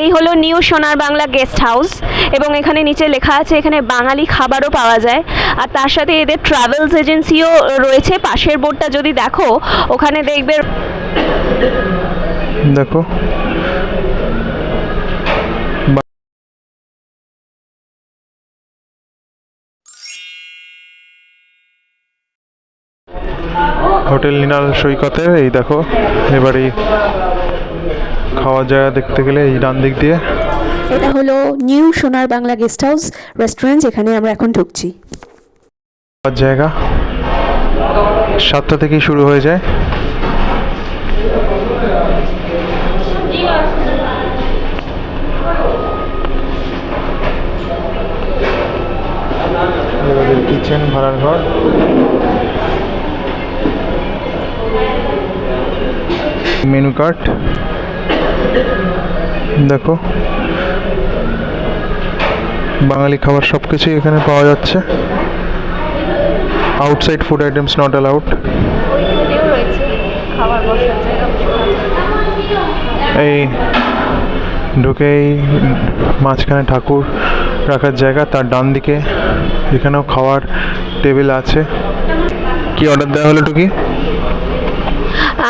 এই হলো নিউ সোনার বাংলা গেস্ট হাউস এবং এখানে নিচে লেখা আছে এখানে বাঙালি খাবারও পাওয়া যায়। আর তার সাথে এদের ট্রাভেলস এজেন্সিও রয়েছে। পাশের বোর্ডটা যদি দেখো, ওখানে দেখবে দেখো। হোটেল নিনাল সৈকতের, এই দেখো, এবার খাওয়ার জায়গা দেখতে গেলে এই ডান দিক দিয়ে। এটা হলো নিউ সোনার বাংলা গেস্ট হাউস রেস্টুরেন্ট যেখানে আমরা এখন ঢুকছি। খাওয়ার জায়গা সাতটা থেকেই শুরু হয়ে যায়। কিচেন ভাড়ার ঘর। Menu card. দেখো। বাঙালি খাবার সব কিছুই এখানে পাওয়া যাচ্ছে। Outside food items not allowed এই ঢুকেই মাঝখানে ঠাকুর রাখার জায়গা তার ডান দিকে এখানেও খাওয়ার টেবিল আছে। কি অর্ডার দেওয়া হলো টুকি?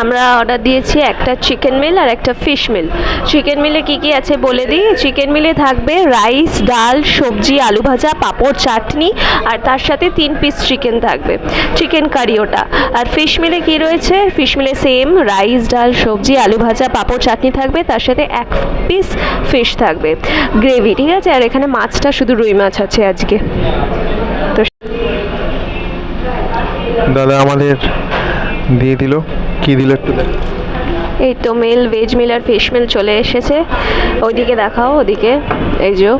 আমরা অর্ডার দিয়েছি একটা চিকেন মিল আর একটা ফিশ মিল চিকেন মিলে কি কি আছে বলে দিই? চিকেন মিলে থাকবে রাইস ডাল, সবজি, আলু ভাজা, পাঁপড়, চাটনি আর তার সাথে তিন পিস চিকেন থাকবে। চিকেন কারি ওটা। আর ফিশ মিলে কি রয়েছে? ফিশ মিলে সেম রাইস ডাল, সবজি, আলু ভাজা, পাঁপড়, চাটনি থাকবে। তার সাথে এক পিস ফিশ থাকবে। গ্রেভি ঠিক আছে? আর এখানে মাছটা শুধু রুই মাছ আছে আজকে। তো দাদা, আমাদের দিয়ে দিল? কি দিল একটু? এই তো মেল ভেজ মিল আর ফিশ মিল চলে এসেছে। ওইদিকে দেখাও, ওদিকে। এই যে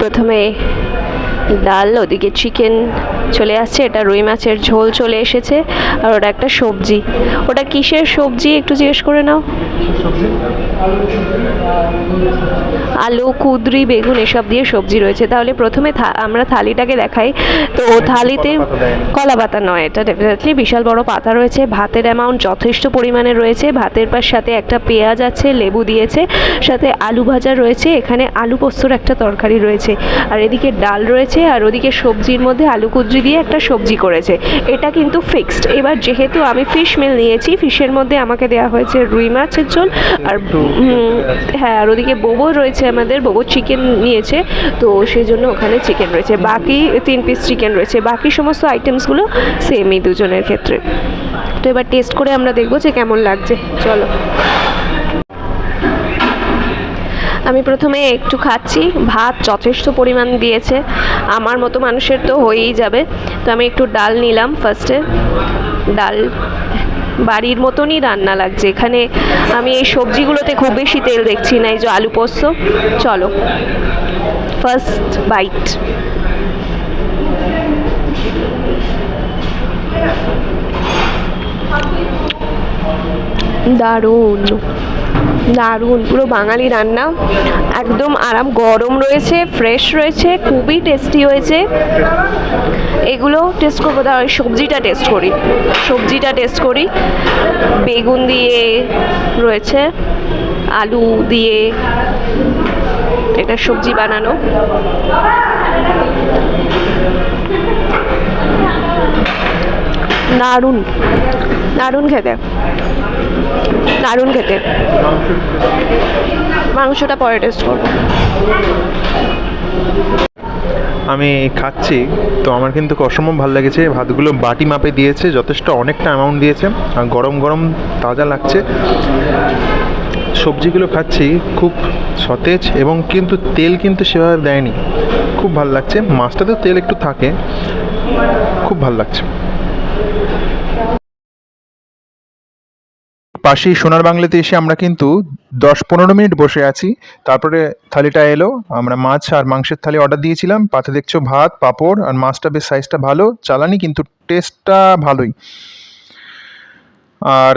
প্রথমে ডাল, ওদিকে চিকেন চলে আসছে এটা রুই মাছের ঝোল চলে এসেছে আর ওটা একটা সবজি। ওটা কিসের সবজি একটু জিজ্ঞেস করে নাও। আলু কুদরি বেগুন এসব দিয়ে সবজি রয়েছে। তাহলে প্রথমে আমরা থালিটাকে দেখাই। তো ও থালিতে কলা পাতা নয় এটা ডেফিনেটলি বিশাল বড় পাতা রয়েছে। ভাতের অ্যামাউন্ট যথেষ্ট পরিমাণে রয়েছে। ভাতের পার সাথে একটা পেঁয়াজ আছে লেবু দিয়েছে সাথে আলু ভাজা রয়েছে এখানে আলু পোস্তর একটা তরকারি রয়েছে। আর এদিকে ডাল রয়েছে আর ওদিকে সবজির মধ্যে আলু কুদ্রি দিয়ে একটা সবজি করেছে। এটা কিন্তু ফিক্সড এবার যেহেতু আমি ফিশ মিল নিয়েছি ফিশের মধ্যে আমাকে দেওয়া হয়েছে রুই মাছের ঝোল আর হ্যাঁ আর ওদিকে বোবো রয়েছে আমাদের বোবো চিকেন নিয়েছে। তো সেই জন্য ওখানে চিকেন রয়েছে। বাকি তিন পিস চিকেন রয়েছে। বাকি সমস্ত আইটেমসগুলো সেমই দুজনের ক্ষেত্রে। তো এবার টেস্ট করে আমরা দেখব যে কেমন লাগছে। চলো। আমি প্রথমে একটু খাচ্ছি। ভাত যথেষ্ট পরিমাণ দিয়েছে। আমার মতো মানুষের তো হয়েই যাবে। তো আমি একটু ডাল নিলাম ফার্স্টে ডাল বাড়ির মতনই রান্না লাগছে। এখানে আমি এই সবজিগুলোতে খুব বেশি তেল দেখছি না, এই যে আলু পোস্ত। চলো। ফার্স্ট বাইট দারুণ। দারুণ, পুরো বাঙালি রান্না। একদম আরাম, গরম রয়েছে ফ্রেশ রয়েছে, খুবই টেস্টি হয়েছে। এগুলো টেস্ট করব তার সবজিটা টেস্ট করি। সবজিটা টেস্ট করি। বেগুন দিয়ে রয়েছে, আলু দিয়ে এটা সবজি বানানো। দারুণ দারুণ খেতে। দারুণ খেতে। মাংসটা পরে টেস্ট করব। আমি খাচ্ছি, তো আমার কিন্তু অসম্ভব ভালো লেগেছে। ভাতগুলো বাটি মাপে দিয়েছে, যথেষ্ট অনেকটা অ্যামাউন্ট দিয়েছে, আর গরম গরম তাজা লাগছে। সবজিগুলো খাচ্ছি, খুব সতেজ এবং কিন্তু তেল কিন্তু সেভাবে দেয়নি। খুব ভালো লাগছে, মাছটাতেও তেল একটু থাকে, খুব ভালো লাগছে। পাশেই সোনার বাংলাতে এসে আমরা কিন্তু দশ পনেরো মিনিট বসে আছি। তারপরে থালিটা এলো, আমরা মাছ আর মাংসের থালি অর্ডার দিয়েছিলাম। পাতে দেখছ ভাত, পাঁপড় আর মাছটা বেশ সাইজটা ভালো, চালানি কিন্তু টেস্টটা ভালোই। আর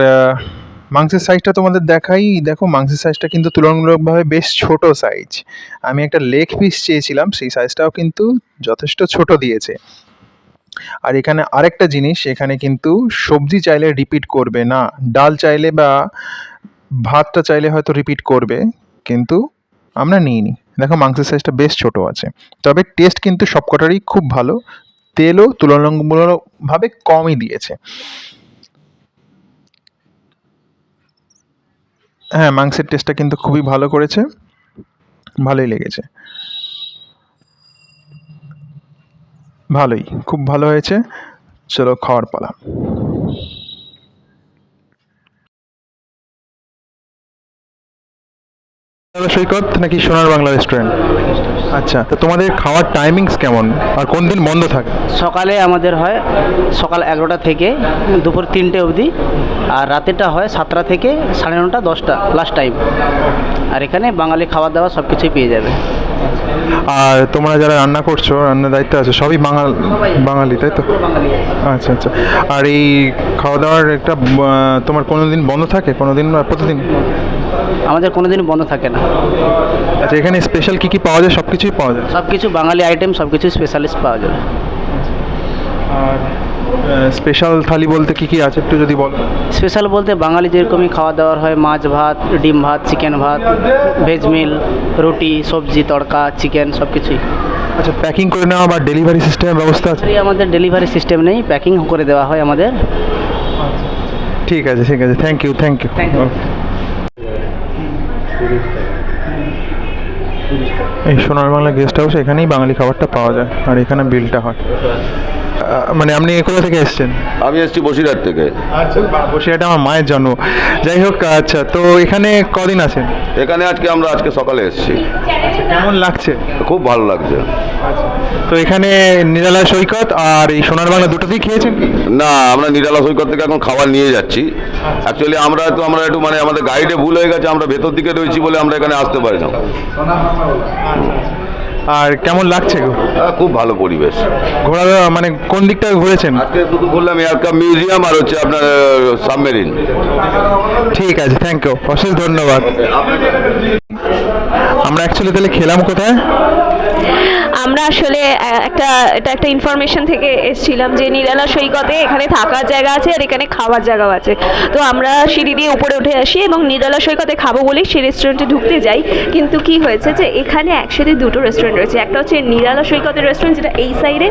মাংসের সাইজটা তোমাদের দেখাই। দেখো মাংসের সাইজটা কিন্তু তুলনামূলকভাবে বেশ ছোট সাইজ আমি একটা লেগ পিস চেয়েছিলাম, সেই সাইজটাও কিন্তু যথেষ্ট ছোট দিয়েছে। আর এখানে আরেকটা জিনিস, এখানে কিন্তু সবজি চাইলে রিপিট করবে না। ডাল চাইলে বা ভাতটা চাইলে হয়তো রিপিট করবে, কিন্তু আমরা নিইনি। দেখো মাংসের সাইজটা বেশ ছোট আছে। তবে টেস্ট কিন্তু সবকটারই খুব ভালো। তেলও তুলনামূলকভাবে কমই দিয়েছে। হ্যাঁ মাংসের টেস্টটা কিন্তু খুবই ভালো করেছে। ভালোই লেগেছে। ভালোই, খুব ভালো হয়েছে। চলো খাওয়ার পালা। সৈকত, নাকি সোনার বাংলা রেস্টুরেন্ট আচ্ছা তো তোমাদের খাওয়ার টাইমিংস কেমন? আর কোন দিন বন্ধ থাকে? সকালে আমাদের হয় সকাল এগারোটা থেকে দুপুর তিনটে অবধি, আর রাতেরটা হয় সাতটা থেকে সাড়ে নটা, দশটা লাস্ট টাইম আর এখানে বাঙালি খাবার দাবার সব কিছুই পেয়ে যাবে। আর তোমরা যারা রান্না করছ রান্নার দায়িত্ব আছে সবই বাঙাল বাঙালি তাই তো? আচ্ছা আচ্ছা। আর এই খাওয়া দাওয়ার একটা তোমার কোনো দিন বন্ধ থাকে? কোনো দিন বা প্রতিদিন? আমাদের কোনো দিন বন্ধ থাকে না। আচ্ছা এখানে স্পেশাল কী কী পাওয়া যায়? সব কিছুই পাওয়া যায়? সব কিছু বাঙালি আইটেম সব কিছু স্পেশালিস্ট পাওয়া যাবে আর স্পেশাল থালি বলতে কী কী আছে একটু যদি বল। স্পেশাল বলতে বাঙালি যেরকমই খাওয়া দাওয়ার হয় মাছ ভাত ডিম ভাত চিকেন ভাত ভেজ মিল রুটি সবজি তড়কা চিকেন সব কিছুই আচ্ছা প্যাকিং করে নেওয়া বা ডেলিভারি সিস্টেমের ব্যবস্থা আছে? আমাদের ডেলিভারি সিস্টেম নেই প্যাকিং করে দেওয়া হয় আমাদের। ঠিক আছে ঠিক আছে thank you thank you Thank you. এই সোনার বাংলা গেস্ট হাউস এখানেই বাঙালি খাবারটা পাওয়া যায় আর এখানে বিলটা হয়। মানে আপনি কোথা থেকে এসেছেন? আমি এসেছি বসিরহাট থেকে। আচ্ছা বসিরহাটে আমার মায়ের জন্ম। যাই হোক আচ্ছা তো এখানে কদিন আছেন? এখানে আজকে আমরা আজকে সকালে এসেছি। কেমন লাগছে? খুব ভালো লাগছে। তো এখানে নিরালা সৈকত আর এই সোনার বাংলা দুটোতেই খেয়েছেন না আমরা নিরালা সৈকত থেকে এখন খাবার নিয়ে যাচ্ছি। অ্যাকচুয়ালি আমরা তো আমরা একটু মানে আমাদের গাইডে ভুল হয়ে গেছে আমরা ভেতর দিকে রয়েছি বলে আমরা এখানে আসতে পারি না। আর কেমন লাগছে? গো? আহ, খুব ভালো পরিবেশ। ঘোরা মানে কোন দিকটা ঘুরেছেন? আজকে শুধু বললাম এয়ারক্রাফট মিউজিয়াম আর হচ্ছে আপনার সাবমেরিন। ঠিক আছে থ্যাংক ইউ অশেষ ধন্যবাদ। আমরা অ্যাকচুয়ালি তাহলে খেলাম কোথায়? আমরা আসলে একটা, এটা একটা ইনফরমেশন থেকে এসেছিলাম যে নিরালা সৈকতে এখানে থাকার জায়গা আছে আর এখানে খাওয়ার জায়গাও আছে। তো আমরা সিঁড়ি দিয়ে উপরে উঠে আসি এবং নিরালা সৈকতে খাব বলেই সেই রেস্টুরেন্টে ঢুকতে যাই। কিন্তু কি হয়েছে যে এখানে একসাথে দুটো রেস্টুরেন্ট রয়েছে। একটা হচ্ছে নিরালা সৈকতের রেস্টুরেন্ট যেটা এই সাইডে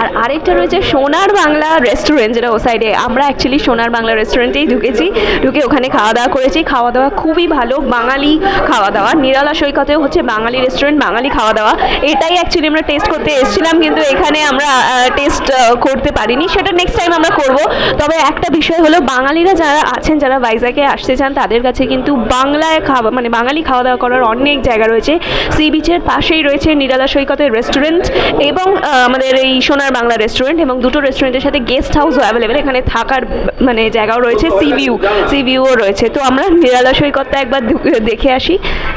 আর আরেকটা রয়েছে সোনার বাংলা রেস্টুরেন্ট যেটা ও সাইডে আমরা অ্যাকচুয়ালি সোনার বাংলা রেস্টুরেন্টেই ঢুকেছি। ঢুকে ওখানে খাওয়া দাওয়া করেছি। খাওয়া দাওয়া খুবই ভালো। বাঙালি খাওয়া দাওয়া। নিরালা সৈকতেও হচ্ছে বাঙালি রেস্টুরেন্ট বাঙালি খাওয়া দাওয়া। এটাই অ্যাকচুয়ালি আমরা টেস্ট করতে এসেছিলাম, কিন্তু এখানে আমরা টেস্ট করতে পারিনি। সেটা নেক্সট টাইম আমরা করব। তবে একটা বিষয় হলো, বাঙালিরা যারা আছেন, যারা ভাইজাকে আসতে চান, তাদের কাছে কিন্তু বাংলায় খাওয়া মানে বাঙালি খাওয়া দাওয়া করার অনেক জায়গা রয়েছে। সি বিচের পাশেই রয়েছে নিরালা সৈকতের রেস্টুরেন্ট এবং আমাদের এই সোনার বাংলা রেস্টুরেন্ট এবং দুটো রেস্টুরেন্টের সাথে গেস্ট হাউসও অ্যাভেলেবেল এখানে থাকার মানে জায়গাও রয়েছে সি ভিউ সি ভিউও রয়েছে। তো আমরা নিরালা সৈকতটা একবার দেখে আসি।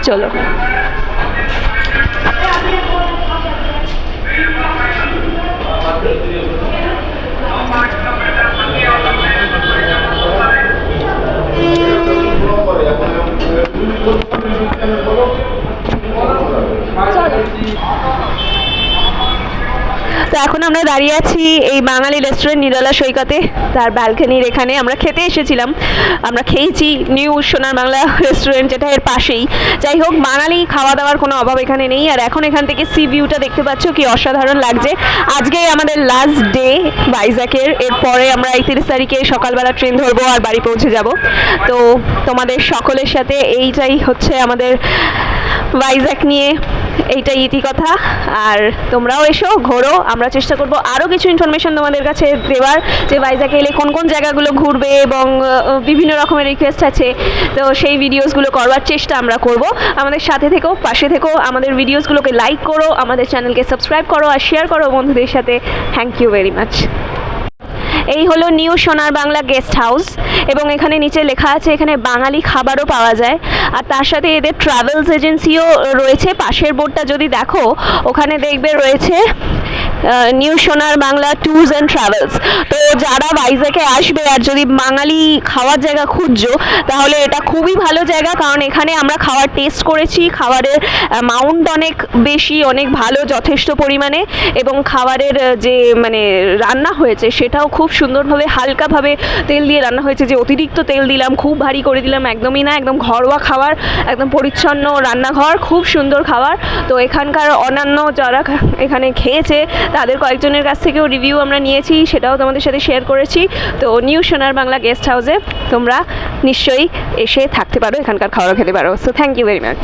চলো। আমরা দাঁড়িয়ে আছি এই বাঙালি রেস্টুরেন্ট নিরালা সৈকতে। তার ব্যালকনির এখানে আমরা খেতে এসেছিলাম। আমরা খেয়েছি নিউ সোনার বাংলা রেস্টুরেন্ট যেটা এর পাশেই। যাই হোক, বাঙালি খাওয়া দাওয়ার কোনো অভাব এখানে নেই। আর এখন এখান থেকে সি ভিউটা দেখতে পাচ্ছ কি অসাধারণ লাগছে। আজকে আমাদের লাস্ট ডে বাইজাকের। এরপরে আমরা এই তিরিশ তারিখে সকালবেলা ট্রেন ধরবো আর বাড়ি পৌঁছে যাব। তো তোমাদের সকলের সাথে এইটাই হচ্ছে আমাদের ভাইজ্যাক নিয়ে এইটাই ইতি কথা। আর তোমরাও এসো, ঘোরো। আমরা চেষ্টা করব আরও কিছু ইনফরমেশন তোমাদের কাছে দেওয়ার, যে ভাইজ্যাকে এলে কোন কোন জায়গাগুলো ঘুরবে এবং বিভিন্ন রকমের রিকোয়েস্ট আছে। তো সেই ভিডিওসগুলো করবার চেষ্টা আমরা করব। আমাদের সাথে থেকো, পাশে থেকো, আমাদের ভিডিওসগুলোকে লাইক করো, আমাদের চ্যানেলকে সাবস্ক্রাইব করো আর শেয়ার করো বন্ধুদের সাথে। থ্যাংক ইউ ভেরি মাচ এই হলো নিউ সোনার বাংলা গেস্ট হাউস এবং এখানে নিচে লেখা আছে, এখানে বাঙালি খাবারও পাওয়া যায়। আর তার সাথে এদের ট্রাভেলস এজেন্সিও রয়েছে। পাশের বোর্ডটা যদি দেখো, ওখানে দেখবে রয়েছে নিউ সোনার বাংলা ট্যুরস অ্যান্ড ট্রাভেলস তো যারা ভাইজ্যাগে আসবে আর যদি বাঙালি খাওয়ার জায়গা খুঁজছো, তাহলে এটা খুবই ভালো জায়গা। কারণ এখানে আমরা খাবার টেস্ট করেছি, খাবারের অ্যামাউন্ট অনেক বেশি, অনেক ভালো, যথেষ্ট পরিমাণে। এবং খাবারের যে মানে রান্না হয়েছে, সেটাও খুব সুন্দরভাবে, হালকাভাবে তেল দিয়ে রান্না হয়েছে। যে, অতিরিক্ত তেল দিলাম, খুব ভারী করে দিলাম, একদমই না, একদম ঘরোয়া খাবার, একদম পরিচ্ছন্ন রান্নাঘর, খুব সুন্দর খাবার। তো এখানকার অন্যান্য যারা এখানে খেয়েছে তাদের কয়েকজনের কাছ থেকেও রিভিউ আমরা নিয়েছি, সেটাও তোমাদের সাথে শেয়ার করেছি। তো নিউ সোনার বাংলা গেস্ট হাউসে তোমরা নিশ্চয়ই এসে থাকতে পারো, এখানকার খাওয়ারও খেতে পারো। So thank you very much